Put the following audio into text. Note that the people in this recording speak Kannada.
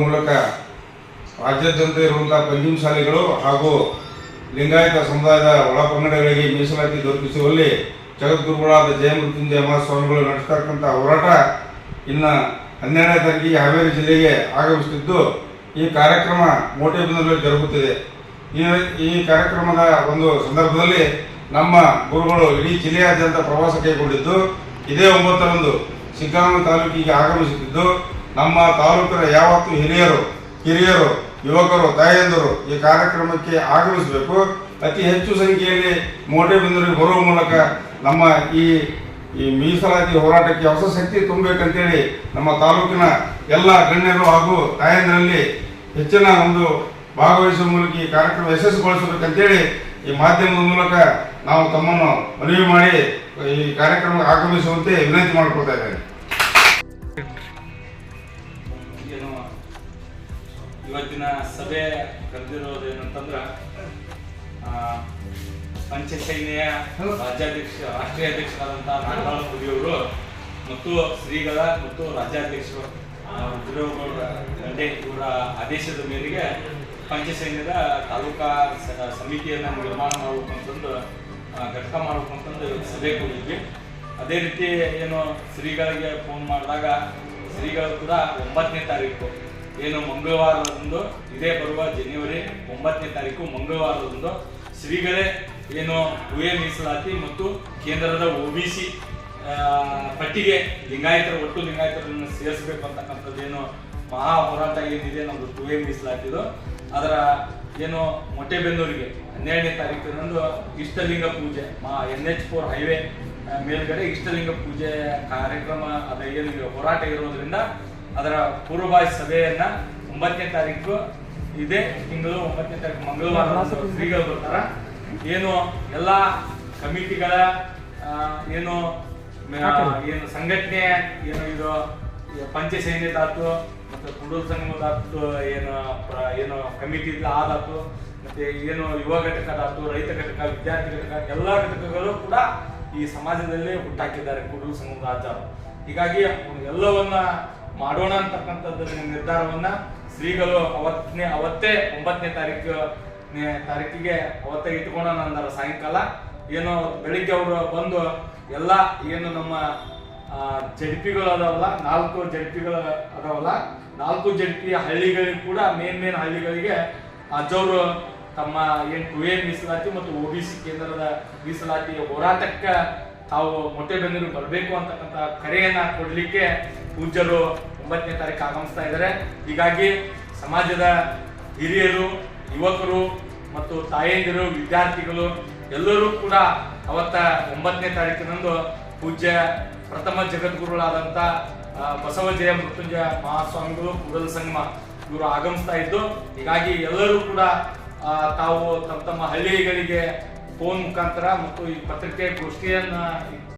ಮೂಲಕ ರಾಜ್ಯಾದ್ಯಂತ ಇರುವಂತಹ ಪಂಜಿಮ್ ಶಾಲೆಗಳು ಹಾಗೂ ಲಿಂಗಾಯತ ಸಮುದಾಯದ ಒಳಪಂಗಡಗಳಿಗೆ ಮೀಸಲಾತಿ ದೊರಕಿಸುವಲ್ಲಿ ಜಗದ್ಗುರುಗಳಾದ ಜಯಮೃತ್ಯುಂಜಯ ಮಹಾಸ್ವಾಮಿಗಳು ನಡೆಸ್ತಕ್ಕಂಥ ಹೋರಾಟ ಇನ್ನು ಹನ್ನೆರಡನೇ ತಾರೀಕಿಗೆ ಹಾವೇರಿ ಜಿಲ್ಲೆಗೆ ಆಗಮಿಸುತ್ತಿದ್ದು, ಈ ಕಾರ್ಯಕ್ರಮ ಮೋಟೆಬೆನ್ನೂರಲ್ಲಿ ಜರುಗುತ್ತಿದೆ. ಈ ಈ ಕಾರ್ಯಕ್ರಮದ ಒಂದು ಸಂದರ್ಭದಲ್ಲಿ ನಮ್ಮ ಗುರುಗಳು ಇಡೀ ಜಿಲ್ಲೆಯಾದ್ಯಂತ ಪ್ರವಾಸ ಕೈಗೊಂಡಿದ್ದು, ಇದೇ ಒಂಬತ್ತರಂದು ಸಿದ್ದರಾಮಯ್ಯ ತಾಲೂಕಿಗೆ ಆಗಮಿಸುತ್ತಿದ್ದು ನಮ್ಮ ತಾಲೂಕಿನ ಯಾವತ್ತು ಹಿರಿಯರು ಹಿರಿಯರು ಯುವಕರು, ತಾಯಂದಿರು ಈ ಕಾರ್ಯಕ್ರಮಕ್ಕೆ ಆಗಮಿಸಬೇಕು. ಅತಿ ಹೆಚ್ಚು ಸಂಖ್ಯೆಯಲ್ಲಿ ಮೋಟೆಬೆನ್ನೂರಿಗೆ ಬರುವ ಮೂಲಕ ನಮ್ಮ ಈ ಈ ಮೀಸಲಾತಿ ಹೋರಾಟಕ್ಕೆ ಹೊಸ ಶಕ್ತಿ ತುಂಬಬೇಕಂತೇಳಿ ನಮ್ಮ ತಾಲೂಕಿನ ಎಲ್ಲ ಗಣ್ಯರು ಹಾಗೂ ತಾಯಂದರಲ್ಲಿ ಹೆಚ್ಚಿನ ಒಂದು ಭಾಗವಹಿಸುವ ಮೂಲಕ ಈ ಕಾರ್ಯಕ್ರಮ ಯಶಸ್ಸುಗೊಳಿಸಬೇಕಂತೇಳಿ ಈ ಮಾಧ್ಯಮದ ಮೂಲಕ ನಾವು ತಮ್ಮನ್ನು ಮನವಿ ಮಾಡಿ ಈ ಕಾರ್ಯಕ್ರಮಕ್ಕೆ ಆಗಮಿಸುವಂತೆ ವಿನಂತಿ ಮಾಡಿಕೊಳ್ತಾ ಇದ್ದೇನೆ. ಇವತ್ತಿನ ಸಭೆ ಕರೆದಿರೋದು ಏನಂತಂದ್ರೆ ಪಂಚಸೈನ್ಯ ರಾಜ್ಯಾಧ್ಯಕ್ಷ ರಾಷ್ಟ್ರೀಯ ಅಧ್ಯಕ್ಷರಾದಂತಹ ನಾಗರಾಳ ಅವರು ಮತ್ತು ಶ್ರೀಗಳ ಮತ್ತು ರಾಜ್ಯಾಧ್ಯಕ್ಷರು ರುದ್ರೇಗೌಡ ಇವರ ಆದೇಶದ ಮೇರೆಗೆ ಪಂಚಸೈನ್ಯದ ತಾಲೂಕಾ ಸಮಿತಿಯನ್ನು ನಿರ್ಮಾಣ ಮಾಡ್ಬೇಕಂತಂದು ಆ, ಘಟಕ ಮಾಡ್ಬೇಕಂತಂದು ಇವತ್ತು ಸಭೆ ಕೊಟ್ಟಿದ್ವಿ. ಅದೇ ರೀತಿ ಏನು ಶ್ರೀಗಳಿಗೆ ಫೋನ್ ಮಾಡಿದಾಗ ಶ್ರೀಗಳು ಕೂಡ ಒಂಬತ್ತನೇ ತಾರೀಕು ಏನು ಮಂಗಳವಾರದಂದು, ಇದೇ ಬರುವ ಜನವರಿ ಒಂಬತ್ತನೇ ತಾರೀಕು ಮಂಗಳವಾರದಂದು ಶ್ರೀಗಳೇ ಏನು ಉಯ ಮೀಸಲಾತಿ ಮತ್ತು ಕೇಂದ್ರದ ಒ ಬಿ ಸಿ ಪಟ್ಟಿಗೆ ಲಿಂಗಾಯತರ, ಒಟ್ಟು ಲಿಂಗಾಯತರನ್ನು ಸೇರಿಸಬೇಕು ಅಂತಕ್ಕಂಥದ್ದು ಏನು ಮಹಾ ಹೋರಾಟ ಏನಿದೆ ನಮ್ಮದು ಟು ಮೀಸಲಾತಿದು ಅದರ ಏನು ಮೊಟ್ಟೆಬೆನ್ನೂರಿಗೆ ಹನ್ನೆರಡನೇ ತಾರೀಕಿನಂದು ಇಷ್ಟಲಿಂಗ ಪೂಜೆ ಮಾ ಎನ್ ಎಚ್ ಫೋರ್ ಹೈವೇ ಮೇಲ್ಗಡೆ ಇಷ್ಟಲಿಂಗ ಪೂಜೆ ಕಾರ್ಯಕ್ರಮ, ಅದ ಏನು ಹೋರಾಟ ಇರೋದ್ರಿಂದ ಅದರ ಪೂರ್ವಭಾವಿ ಸಭೆಯನ್ನ ಒಂಬತ್ತನೇ ತಾರೀಕು ಇದೇ ತಿಂಗಳು ಒಂಬತ್ತನೇ ತಾರೀಕು ಮಂಗಳವಾರ ಶ್ರೀಗಳು ಬರ್ತಾರ. ಏನು ಎಲ್ಲ ಕಮಿಟಿಗಳ ಏನು ಏನು ಸಂಘಟನೆ ಏನು ಇದು ಪಂಚ ಸೈನ್ಯದಾತು ಮತ್ತು ಕುಡೂರು ಸಂಘದಾತು ಏನು ಏನು ಕಮಿಟಿ ಆದಾತು ಮತ್ತೆ ಏನು ಯುವ ಘಟಕದಾತು ರೈತ ಘಟಕ ವಿದ್ಯಾರ್ಥಿ ಘಟಕ ಎಲ್ಲ ಘಟಕಗಳು ಕೂಡ ಈ ಸಮಾಜದಲ್ಲಿ ಹುಟ್ಟಾಕಿದ್ದಾರೆ ಕುಡೂರು ಸಂಘದ ಆಚಾರ. ಹೀಗಾಗಿ ಎಲ್ಲವನ್ನ ಮಾಡೋಣ ಅಂತಕ್ಕಂಥದ್ದು ನಿರ್ಧಾರವನ್ನ ಶ್ರೀಗಳು ಅವತ್ತನೇ ಅವತ್ತೇ ಒಂಬತ್ತನೇ ತಾರೀಕು ತಾರೀಕಿಗೆ ಅವತ್ತೇ ಇಟ್ಕೊಳ್ಳೋಣ ಅಂದಾರ ಸಾಯಂಕಾಲ. ಏನು ಬೆಳಿಗ್ಗೆ ಅವರು ಬಂದು ಎಲ್ಲ ಏನು ನಮ್ಮ ಜಡ್ಪಿಗಳು ಅದಾವಲ್ಲ, ನಾಲ್ಕು ಜಡ್ಪಿಗಳು ಅದಾವಲ್ಲ, ನಾಲ್ಕು ಜಡ್ಪಿ ಹಳ್ಳಿಗಳಿಗೆ ಕೂಡ ಮೇನ್ ಮೇನ್ ಹಳ್ಳಿಗಳಿಗೆ ಅಜ್ಜವರು ತಮ್ಮ ಏನು ಟು ಎ ಮೀಸಲಾತಿ ಮತ್ತು ಒ ಬಿ ಸಿ ಕೇಂದ್ರದ ಮೀಸಲಾತಿ ಹೋರಾಟಕ್ಕೆ ತಾವು ಮೊಟ್ಟೆಬೆನ್ನೂರು ಬರಬೇಕು ಅಂತಕ್ಕಂಥ ಕರೆಯನ್ನ ಕೊಡಲಿಕ್ಕೆ ಪೂಜ್ಯರು ಒಂಬತ್ತನೇ ತಾರೀಕು ಆಗಮಿಸ್ತಾ ಇದ್ದಾರೆ. ಹೀಗಾಗಿ ಸಮಾಜದ ಹಿರಿಯರು ಯುವಕರು ಮತ್ತು ತಾಯಂದಿರು ವಿದ್ಯಾರ್ಥಿಗಳು ಎಲ್ಲರೂ ಕೂಡ ಅವತ್ತ ಒಂಬತ್ತನೇ ತಾರೀಕಿನಂದು ಪೂಜ್ಯ ಪ್ರಥಮ ಜಗದ್ಗುರುಗಳಾದಂಥ ಆ, ಬಸವ ಜಯ ಮೃತ್ಯುಂಜಯ ಮಹಾಸ್ವಾಮಿಗಳು ಕೂಡಲ ಸಂಗಮ ಇವರು ಆಗಮಿಸ್ತಾ ಇದ್ದು ಹೀಗಾಗಿ ಎಲ್ಲರೂ ಕೂಡ ತಾವು ತಮ್ಮ ತಮ್ಮ ಹಳ್ಳಿಗಳಿಗೆ по-накам трябва, но той Патрик е простиян